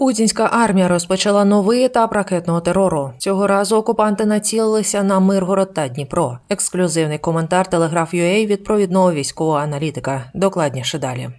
Путінська армія розпочала новий етап ракетного терору. Цього разу окупанти націлилися на Миргород та Дніпро. Ексклюзивний коментар Телеграф UA від провідного військового аналітика. Докладніше далі.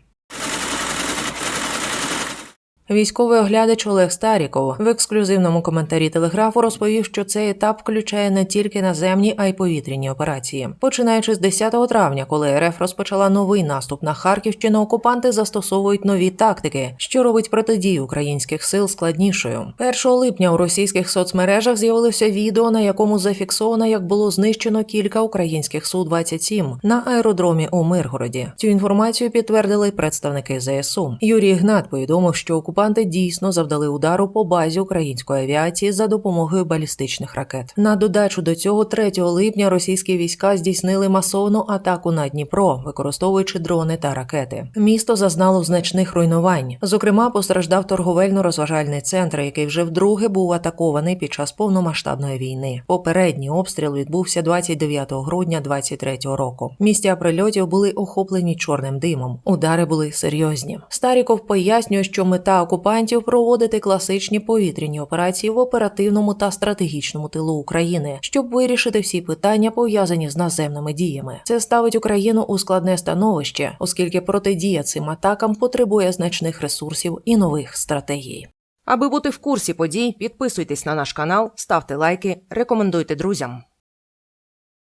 Військовий оглядач Олег Старіков в ексклюзивному коментарі телеграфу розповів, що цей етап включає не тільки наземні, а й повітряні операції. Починаючи з 10 травня, коли РФ розпочала новий наступ на Харківщину, окупанти застосовують нові тактики, що робить протидію українських сил складнішою. 1 липня у російських соцмережах з'явилося відео, на якому зафіксовано, як було знищено кілька українських су 27 на аеродромі у Миргороді. Цю інформацію підтвердили представники ЗСУ. Юрій Гнат повідомив, що окупанти дійсно завдали удару по базі української авіації за допомогою балістичних ракет. На додачу до цього, 3 липня російські війська здійснили масовну атаку на Дніпро, використовуючи дрони та ракети. Місто зазнало значних руйнувань. Зокрема, постраждав торговельно-розважальний центр, який вже вдруге був атакований під час повномасштабної війни. Попередній обстріл відбувся 29 грудня 23 року. Місця прильотів були охоплені чорним димом. Удари були серйозні. Старіков пояснює, що мета окупантів проводити класичні повітряні операції в оперативному та стратегічному тилу України, щоб вирішити всі питання пов'язані з наземними діями. Це ставить Україну у складне становище, оскільки протидія цим атакам потребує значних ресурсів і нових стратегій. Аби бути в курсі подій, підписуйтесь на наш канал, ставте лайки, рекомендуйте друзям.